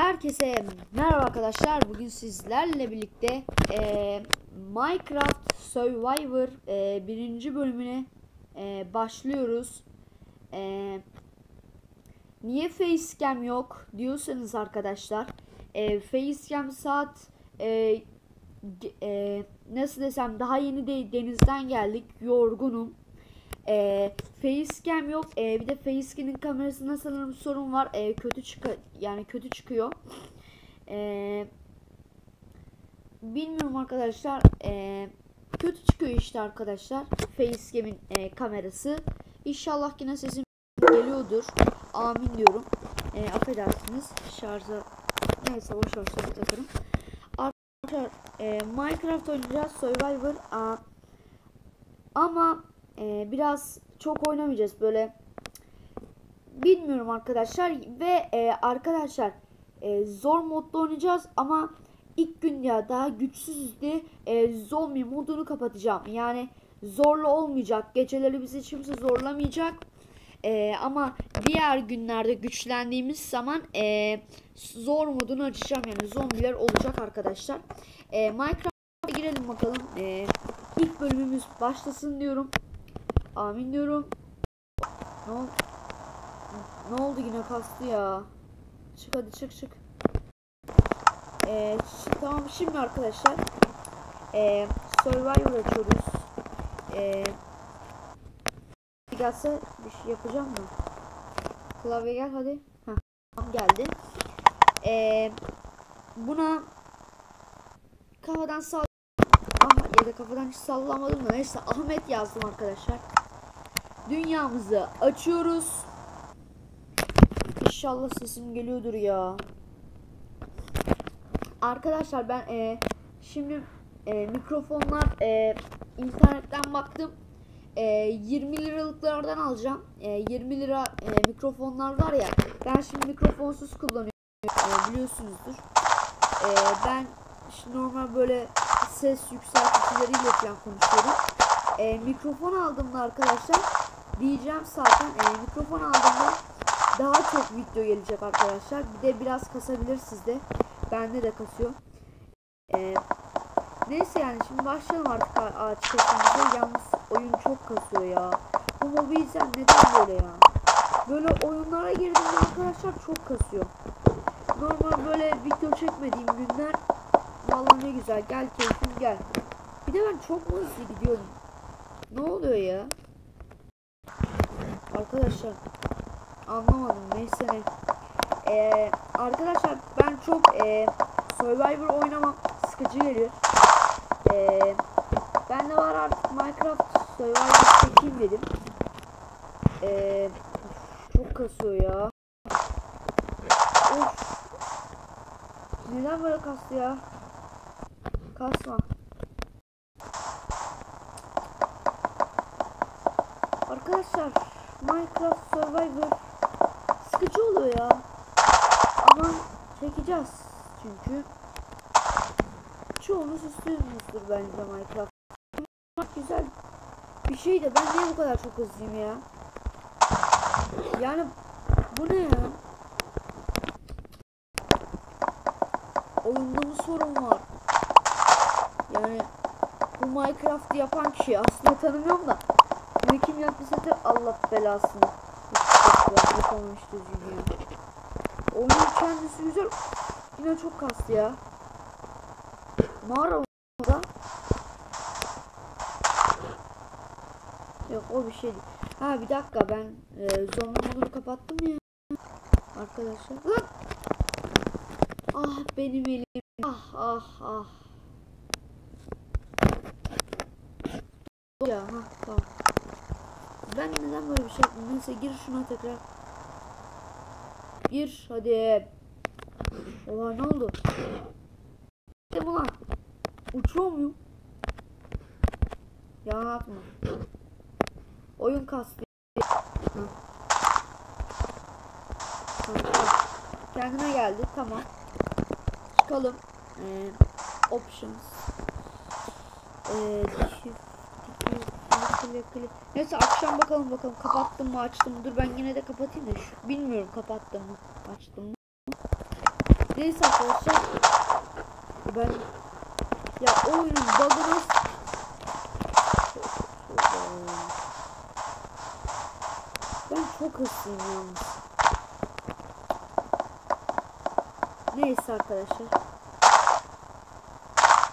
Herkese merhaba arkadaşlar. Bugün sizlerle birlikte eee, Minecraft Survivor eee, birinci bölümüne eee, başlıyoruz. Eee, niye facecam yok diyorsanız arkadaşlar, eee facecam saat ge- eee, nasıl desem daha yeni de denizden geldik. Yorgunum. E, facecam yok. E, bir de facecam'in kamerasında sanırım sorun var. E, kötü çıkıyor. Yani kötü çıkıyor. E, bilmiyorum arkadaşlar. E, kötü çıkıyor işte arkadaşlar. Facecam'in e, kamerası. İnşallah yine sesim geliyordur. Amin diyorum. E, affedersiniz. Şarja neyse boş ver sonra takarım. Arkadaşlar e, Minecraft oynayacağız. Survivor. Aa, ama e, biraz çok oynamayacağız böyle. Bilmiyorum arkadaşlar ve e, arkadaşlar e, zor modda oynayacağız ama ilk gün ya daha güçsüzüz diye e, zombie modunu kapatacağım. Yani zorlu olmayacak geceleri bizi kimse zorlamayacak. E, ama diğer günlerde güçlendiğimiz zaman e, zor modunu açacağım. Yani zombiler olacak arkadaşlar. E, Minecraft'a girelim bakalım. E, ilk bölümümüz başlasın diyorum Amin diyorum. Ne oldu? Ne oldu yine kastı ya? Çık hadi çık çık. Ee, şi- tamam şimdi arkadaşlar. Ee, Survivor açıyoruz. Ee, gelse bir şey yapacağım mı? Klavye gel hadi. Heh, tamam geldi. Ee, buna kafadan sal Da kafadan hiç sallamadım da neyse Ahmet yazdım arkadaşlar. Dünyamızı açıyoruz. İnşallah sesim geliyordur ya. Arkadaşlar ben e, şimdi e, mikrofonlar e, internetten baktım. E, 20 liralıklardan alacağım. E, 20 lira e, mikrofonlar var ya. Ben şimdi mikrofonsuz kullanıyorum. E, biliyorsunuzdur. E, ben normal böyle ses yükselticileriyle falan konuşuyorum. E, mikrofon aldığımda arkadaşlar diyeceğim zaten e, mikrofon aldığımda daha çok video gelecek arkadaşlar. Bir de biraz kasabilir sizde. Bende de kasıyor. E, neyse yani şimdi başlayalım artık a- ağaç kesimimize. Yalnız oyun çok kasıyor ya. Bu mobilden neden böyle ya? Böyle oyunlara girdiğimde arkadaşlar çok kasıyor. Normal böyle video çekmediğim günler Vallahi ne güzel. Gel keyfim gel. Bir de ben çok mu hızlı gidiyorum? Ne oluyor ya? Arkadaşlar anlamadım. Neyse ne. Ee, arkadaşlar ben çok e, Survivor oynamam. Sıkıcı geliyor. Ee, ben de var artık Minecraft Survivor çekeyim dedim. Ee, çok kasıyor ya. Of. Neden böyle kastı ya? Kasma. Arkadaşlar Minecraft Survivor sıkıcı oluyor ya. Ama çekeceğiz çünkü çoğunuz istiyorsunuzdur bence Minecraft. Güzel bir şey de ben niye bu kadar çok hızlıyım ya? Yani bu ne ya? Oyunda mı sorun var? Yani bu Minecraft'ı yapan kişi aslında tanımıyorum da bunu kim yaptıysa da Allah belasını yapamamış düzgün ya. Oyunun kendisi güzel yine çok kastı ya. Mağara orada. Yok o bir şey değil. Ha bir dakika ben e, zombi modunu kapattım ya. Arkadaşlar. Ah benim elim. Ah ah ah. Ya ha tamam. Ben neden böyle bir şey yaptım? Neyse gir şuna tekrar. Gir hadi. Oha ne oldu? Ne bu lan? Uçuyor muyum? Ya atma. Oyun kastı. Kendine geldi tamam. Çıkalım. Ee, options. Ee, click, click. Neyse akşam bakalım bakalım kapattım mı açtım mı dur ben yine de kapatayım da şu, bilmiyorum kapattım mı açtım mı Neyse arkadaşlar. Ben ya oyunun bug'ını ben çok hızlıyım yalnız. Neyse arkadaşlar.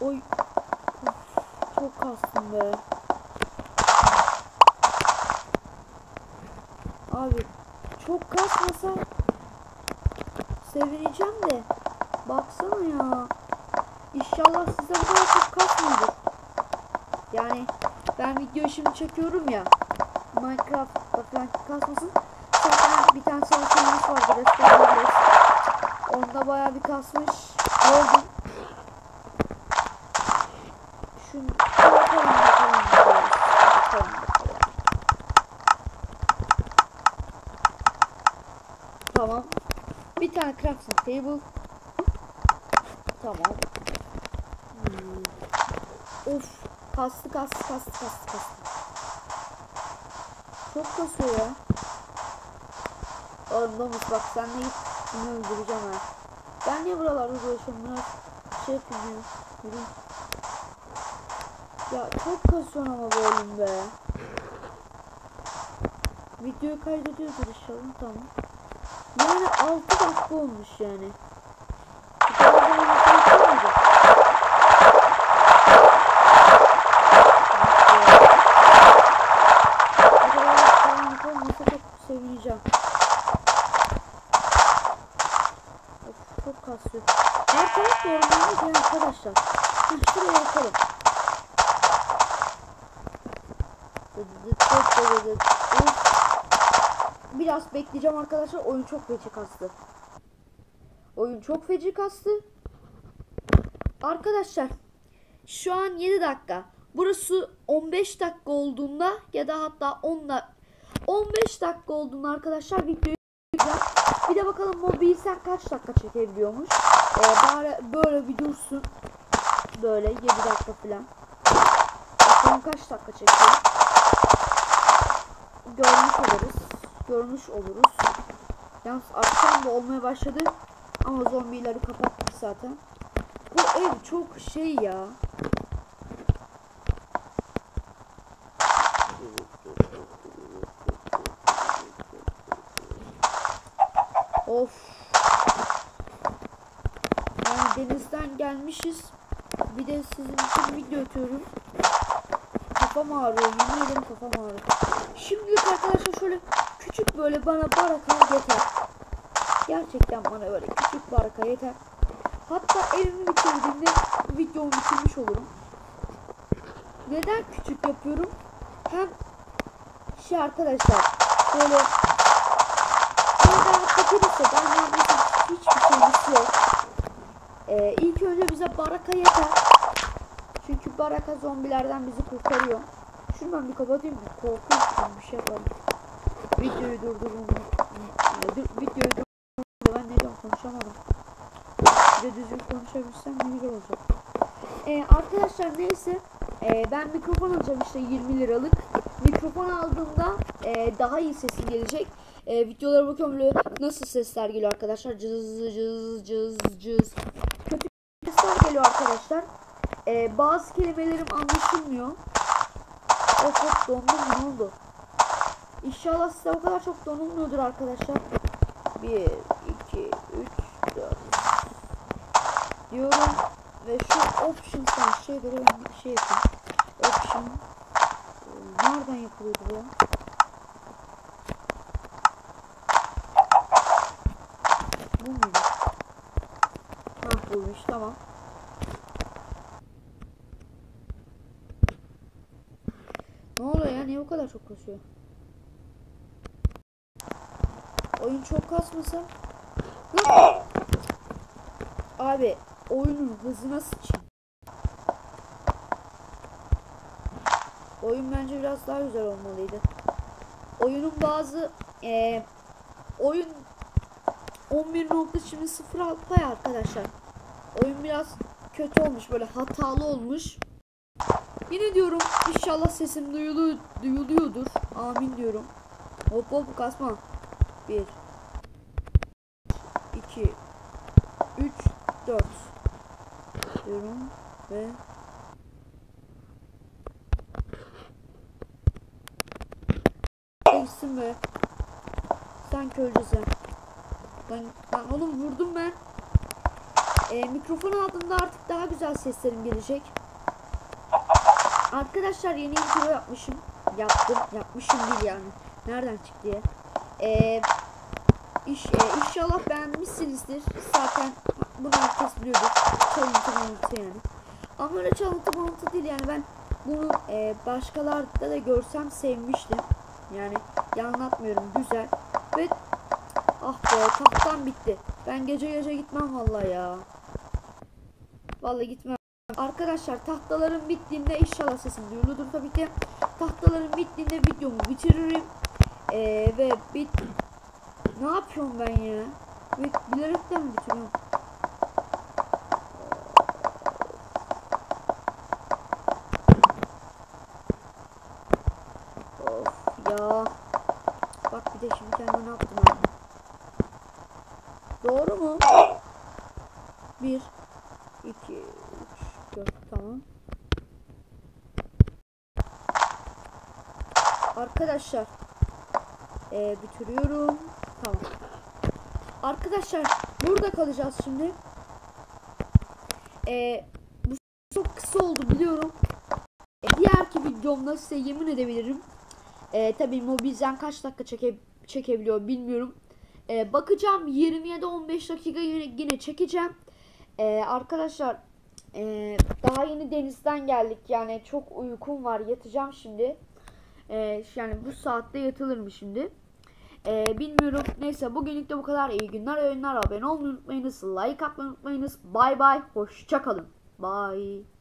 Oy. Of, çok kastım be. Abi çok kasmasa sevineceğim de baksana ya. İnşallah size bu kadar çok kasmıyordur. Yani ben video şimdi çekiyorum ya. Minecraft'ta falan kasmasın. Zaten bir tane savaşımız vardı. Restoranlarız. Onda bayağı bir kasmış. Gördüm. Şunu bakalım bakalım. Bakalım bakalım. Tamam. Crafting table. Tamam. Hmm. Of. Kastı kastı kastı kastı kastı. Çok kasıyor ya. Domuz bak sen de git. Bunu öldüreceğim ha. Ben niye buralarda dolaşıyorum? Biraz şey yapayım ya. Ya çok kasıyorsun ama bu oyun be. Videoyu kaydediyordur inşallah tamam. Yani 6 dakika olmuş yani. Sevineceğim. Of çok kasıyor. Her taraf ormanlık ya arkadaşlar. Şuraya yapalım. Of. Biraz bekleyeceğim arkadaşlar. Oyun çok feci kastı. Oyun çok feci kastı. Arkadaşlar şu an 7 dakika. Burası 15 dakika olduğunda ya da hatta 10 da 15 dakika olduğunda arkadaşlar videoyu. Bir de bakalım mobilsen kaç dakika çekebiliyormuş. Ee, bari böyle bir dursun. Böyle 7 dakika falan. Bakalım kaç dakika çekiyor. Görmüş oluruz. Görmüş oluruz. Yalnız akşam da olmaya başladı. Ama zombileri kapattık zaten. Bu ev çok şey ya. Of. Yani denizden gelmişiz. Bir de sizin için video atıyorum. Kafam ağrıyor. Yemin ederim kafam ağrıyor. Şimdilik arkadaşlar şöyle küçük böyle bana baraka yeter. Gerçekten bana böyle küçük baraka yeter. Hatta evimi bitirdiğimde videomu bitirmiş olurum. Neden küçük yapıyorum? Hem şey arkadaşlar böyle Neden fakirse ben yalnız hiçbir şeyimiz yok. Ee, ilk önce bize baraka yeter. Çünkü baraka zombilerden bizi kurtarıyor. Şunu ben bir kapatayım mı? Korkuyorum bir şey yapalım. Videoyu durdurun. Dur, videoyu durdurun. Ben ne diyorum konuşamadım. Bir de düzgün konuşabilsem ne güzel olacak. Ee, arkadaşlar neyse. Ee, ben mikrofon alacağım işte 20 liralık. Mikrofon aldığımda e, daha iyi sesim gelecek. E, videolara bakıyorum böyle nasıl sesler geliyor arkadaşlar. Cız cız cız cız. Kötü sesler geliyor arkadaşlar. E, bazı kelimelerim anlaşılmıyor. O çok dondum ne oldu? İnşallah size o kadar çok donulmuyordur arkadaşlar. 1, 2, 3, 4 diyorum. Ve şu options'tan şey bir şey yapayım. Option. Ee, Nereden yapılıyordu bu? Bu muydu? Hah buymuş tamam. Ne oluyor ya? Niye bu kadar çok kasıyor? Oyun çok kasmasa. Hı! Abi oyunun hızına sıçayım. Oyun bence biraz daha güzel olmalıydı. Oyunun bazı eee oyun 11.06 ya arkadaşlar. Oyun biraz kötü olmuş böyle hatalı olmuş. Yine diyorum inşallah sesim duyulu, duyuluyordur. Amin diyorum. Hop hop kasma. 1 2 3 4 diyorum ve Değilsin be. Sen köylüsün. Ben, ben onu vurdum ben. Ee, mikrofon aldığımda artık daha güzel seslerim gelecek. Arkadaşlar yeni intro yapmışım. Yaptım. Yapmışım değil yani. Nereden çıktı diye. Ee, iş, e, inşallah beğenmişsinizdir. Zaten bunu herkes biliyordur. Çalıntı mantığı yani. Ama öyle çalıntı mantığı değil yani ben bunu e, başkalarda da görsem sevmiştim. Yani anlatmıyorum güzel. Ve ah be tahttan bitti. Ben gece gece gitmem vallahi ya. Vallahi gitmem. Arkadaşlar tahtalarım bittiğinde inşallah sesim duyuludur tabii ki. Tahtalarım bittiğinde videomu bitiririm. Ee, ve bit... Ne yapıyorum ben ya? Ve bilerekten mi bitiriyorum? Of ya. Bak bir de şimdi kendime ne yaptım ben. Doğru mu? 1 2 3 4 tamam. Arkadaşlar ee, bitiriyorum. Tamam. Arkadaşlar burada kalacağız şimdi. Ee, bu çok kısa oldu biliyorum. E, diğerki videomda size yemin edebilirim. E, tabii mobilden kaç dakika çeke, çekebiliyor bilmiyorum. E, bakacağım 27-15 dakika yine, yine çekeceğim. E, arkadaşlar e, daha yeni denizden geldik. Yani çok uykum var yatacağım şimdi. E, yani bu saatte yatılır mı şimdi? E, bilmiyorum. Neyse bugünlük de bu kadar. İyi günler, oyunlar. Abone olmayı unutmayınız. Like atmayı unutmayınız. Bay bay. Hoşçakalın. Bye.